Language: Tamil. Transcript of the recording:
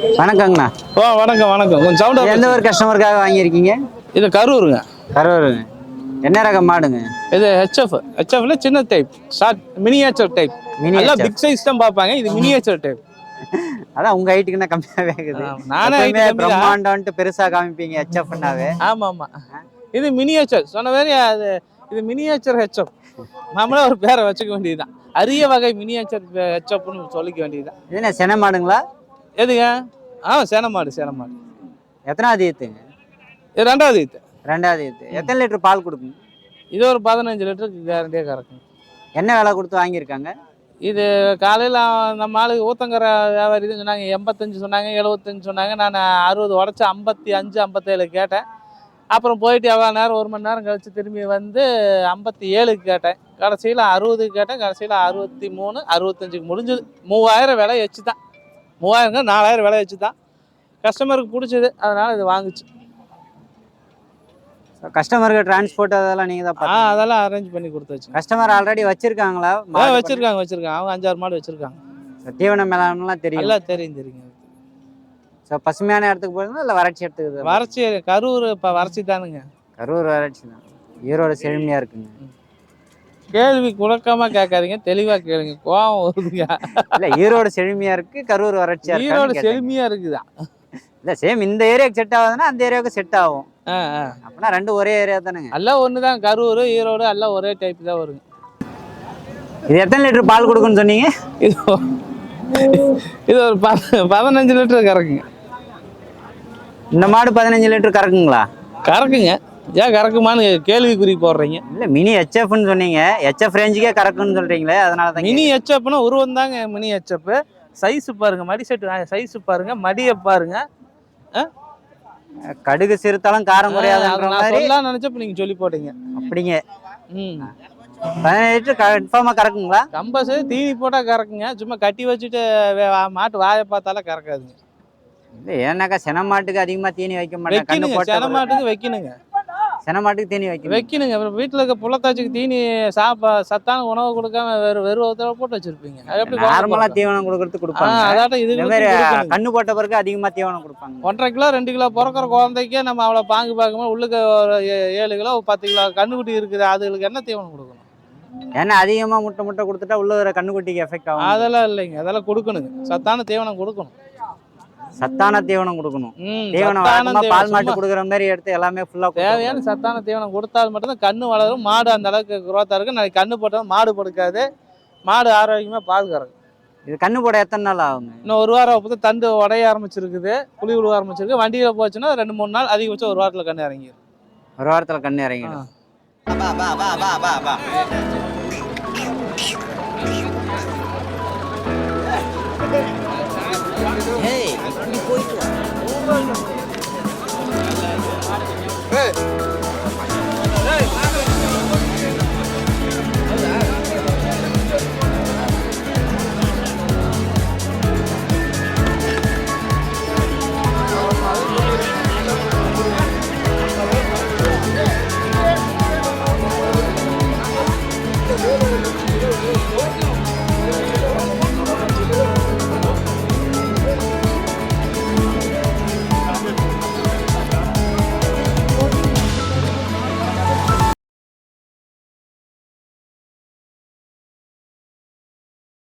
வணக்கங்கண்ணா. ஓ வணக்கம் வணக்கம். கொஞ்சம் சவுண்டா எந்த ஒரு கஸ்டமருக்காக வாங்கியிருக்கீங்க? இது கரூருங்க. கரூருங்க. என்ன ரகம் மாடுங்க? இது ஹெச்எஃப் ஹெச்எஃப்ல சின்ன டைப் ஷார்ட் மினியேச்சர் டைப். எல்லாம் பிக் சைஸ் தான் பார்ப்பாங்க. இது மினியேச்சர் டைப் அதான் உங்க ஹைட்டுக்குன்னா கம்மியாவே இருக்குது. நானே. பிரம்மாண்டம்ட்டு பெருசா காமிப்பீங்க ஹெச்எஃப்னாவே ஆமா ஆமா இது மினியேச்சர் சொன்ன மாதிரி அது இது மினியேச்சர் ஹெச்எஃப் நம்மளே ஒரு பேரை வச்சுக்க வேண்டியதுதான். அரிய வகை மினியேச்சர் ஹெச்எஃப்னு சொல்லிக்க வேண்டியதுதான். இது என்ன சென மாடுங்களா? எதுங்க? ஆ சேனமாடு சேனமாடு. எத்தனாவது ஈத்துங்க இது ரெண்டாவது இது ரெண்டாவது ஈத்து. எத்தனை லிட்டர் பால் கொடுக்குங்க இது ஒரு பதினஞ்சு லிட்டருக்கு கேரண்டியாக கறக்கும். என்ன விலை கொடுத்து வாங்கியிருக்காங்க? இது காலையில் நம்ம ஆளுக்கு ஊத்தங்கரை வியாபாரி சொன்னாங்க எண்பத்தஞ்சு சொன்னாங்க எழுபத்தஞ்சு சொன்னாங்க. நான் அறுபது உடச்சி ஐம்பத்தி அஞ்சு ஐம்பத்தேழு கேட்டேன். அப்புறம் போயிட்டு எவ்வளோ நேரம் ஒரு மணி நேரம் கழிச்சு திரும்பி வந்து ஐம்பத்தி ஏழுக்கு கேட்டேன். கடைசியில் அறுபதுக்கு கேட்டேன் கடைசியில் அறுபத்தி மூணு அறுபத்தஞ்சுக்கு முடிஞ்சது. மூவாயிரம் விலை வச்சு தான் மூவாயிரங்க நாலாயிரம் விலை வச்சு தான் கஸ்டமருக்கு பிடிச்சது அதனால் இது வாங்குச்சு. கஸ்டமருக்கு டிரான்ஸ்போர்ட் அதெல்லாம் நீங்க தான் ஆ அதெல்லாம் அரேஞ்ச் பண்ணி கொடுத்தாச்சு கஸ்டமர் ஆல்ரெடி வச்சிருக்காங்களா? வச்சிருக்காங்க வச்சிருக்காங்க. அவங்க அஞ்சாறு மாடு வச்சிருக்காங்க. தீவன மேலாண்லாம் தெரியும். நல்லா தெரியும் தெரியுங்க ஸோ பசுமையான இடத்துக்கு போயிருந்தா இல்லை வறட்சி இடத்துக்கு வறட்சி கரூர் இப்போ வறட்சி தானுங்க. கரூர் வறட்சி தான். ஈரோடு செழுமையா இருக்குங்க. கேள்வி குழக்கமா கேட்காதீங்க தெளிவா கேளுங்க. கோவம் வருதுங்க. இல்ல ஈரோடு செழுமையா இருக்கு கரூர் வறட்சியா ஈரோடு இருக்கு செழுமையா இருக்குதா? இல்ல சேம் இந்த ஏரியாவுக்கு செட் ஆகுதுன்னா அந்த ஏரியாவுக்கு செட் ஆகும். அப்படின்னா ரெண்டு ஒரே ஏரியா தானுங்க. எல்லாம் ஒண்ணுதான் கரூர் ஈரோடு எல்லாம் ஒரே டைப் தான் வருங்க. இது எத்தனை லிட்டர் பால் கொடுக்குன்னு சொன்னீங்க? இது இது ஒரு பத- பதினஞ்சு லிட்டர் கறக்குங்க. இந்த மாடு பதினஞ்சு லிட்டர் கறக்குங்களா? கறக்குங்க. ஏன் கறக்குமான்னு கேள்விக்குறி போடுறீங்க. இல்ல மினி ஹெச்எஃப்னு சொன்னீங்க. ஹெச்எஃப் ரேஞ்சுக்கே கறக்குன்னு சொல்றீங்களே அதனால தான் மினி ஹெச்அப்னா உருவம் தாங்க மினி ஹெச்அப் சைஸ் பாருங்க மடி செட்டு சைஸ் பாருங்க மடியை பாருங்க. கடுகு சிறுத்தாலும் காரம் சொல்லலாம் நினைச்சப்ப நீங்க சொல்லி போட்டீங்க. அப்படிங்க. ம். பதினஞ்சு லிட்டர் கன்ஃபார்மா கறக்குங்களா? கம்பல்சரி தீனி போட்டா கறக்குங்க. சும்மா கட்டி வச்சுட்டு மாட்டு வாயை பார்த்தாலும் கறக்காதுங்க. இல்ல ஏன்னாக்கா சென மாட்டுக்கு அதிகமா தீனி வைக்க மாட்டேன் சென மாட்டுக்கு வைக்கணுங்க. சென மாட்டுக்கு தீனி வைக்கணும். வைக்கணுங்க. அப்புறம் வீட்டில் இருக்க புள்ளத்தாச்சிக்கு தீனி சாப்பா சத்தான உணவு கொடுக்காம வேறு வெறும் ஒருத்தர போட்டு வச்சிருப்பீங்க. எப்படி குழந்தை நார்மலா பிறக்கும்? தீவனம் கொடுக்கறது கொடுப்பாங்க. அதாட்டம் இது மாதிரி கண்ணு போட்ட பிறகு அதிகமா தீவனம் கொடுப்பாங்க. ஒன்றரை கிலோ ரெண்டு கிலோ பிறக்கிற குழந்தைக்கே நம்ம அவ்வளோ பாங்கு பார்க்கும்போது உள்ளுக்கு ஒரு ஏழு கிலோ பத்து கிலோ கண்ணுக்குட்டி இருக்குது. அதுகளுக்கு என்ன தீவனம் கொடுக்கணும்? ஏன்னா அதிகமா முட்டை முட்டை கொடுத்துட்டா உள்ள கண்ணுக்குட்டிக்கு எஃபெக்ட் ஆகும். அதெல்லாம் இல்லைங்க. அதெல்லாம் கொடுக்கணுங்க. சத்தான தீவனம் கொடுக்கணும். சத்தான தீவனம் கொடுக்கணும். தீவனம் பால் மாட்டு கொடுக்குற மாதிரி எடுத்து எல்லாமே ஃபுல்லா தேவையான சத்தான தீவனம் கொடுத்தால் மட்டும்தான் கண்ணு வளரும் மாடு அந்த அளவுக்கு குரோத்தா இருக்கும். நாளைக்கு கண்ணு போட்டால் மாடு படுக்காது மாடு ஆரோக்கியமாக பால் கறக்கும். இது கண்ணு போட எத்தனை நாள் ஆகுங்க? இன்னும் ஒரு வாரம் அப்போ தண்டு உடைய ஆரம்பிச்சிருக்குது. புளி விழுவ ஆரம்பிச்சிருக்கு. வண்டியில் போச்சுன்னா ரெண்டு மூணு நாள் அதிகபட்சம் ஒரு வாரத்தில் கண்ணு இறங்கிடும் ஒரு வாரத்துல கண்ணு இறங்கிடும்.